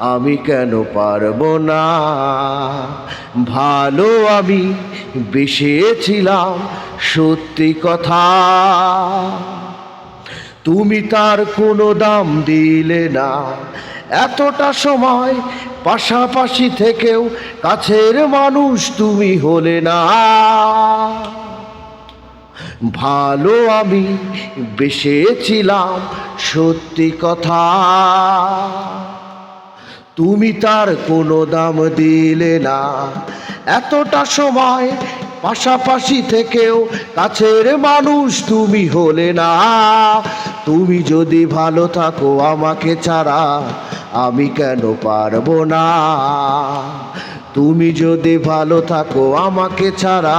আমি কেন পারব না? ভালো আমি বেসেছিলাম, সত্যি কথা। তুমি তার কোনো দাম দিলে না। এতটা সময় পাশাপাশি থেকেও কাছের মানুষ তুমি হলে না। ভালো আমি বেসেছিলাম, সত্যি কথা। তুমি তার কোনো দাম দিলে না। এতটা সময় পাশাপাশি থেকেও কাছের মানুষ তুমি হলে না। তুমি যদি ভালো থাকো আমাকে ছাড়া, আমি কেন পারব না? তুমি যদি ভালো থাকো আমাকে ছাড়া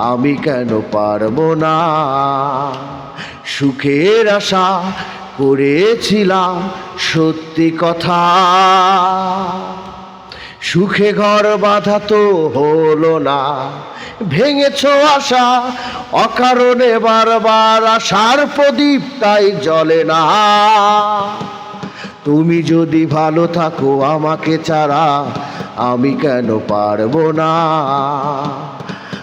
আমি কেন পারব না? সুখের আশা করেছিলাম, সত্যি কথা। সুখে ঘর বাধা তো হলো না। ভেঙেছ আশা, অকারণে বারবার আশার প্রদীপ তাই জলে না। তুমি যদি ভালো থাকো আমাকে ছাড়া, আমি কেন পারব না?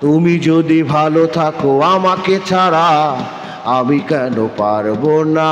তুমি যদি ভালো থাকো আমাকে ছাড়া আমি কেন পারব না?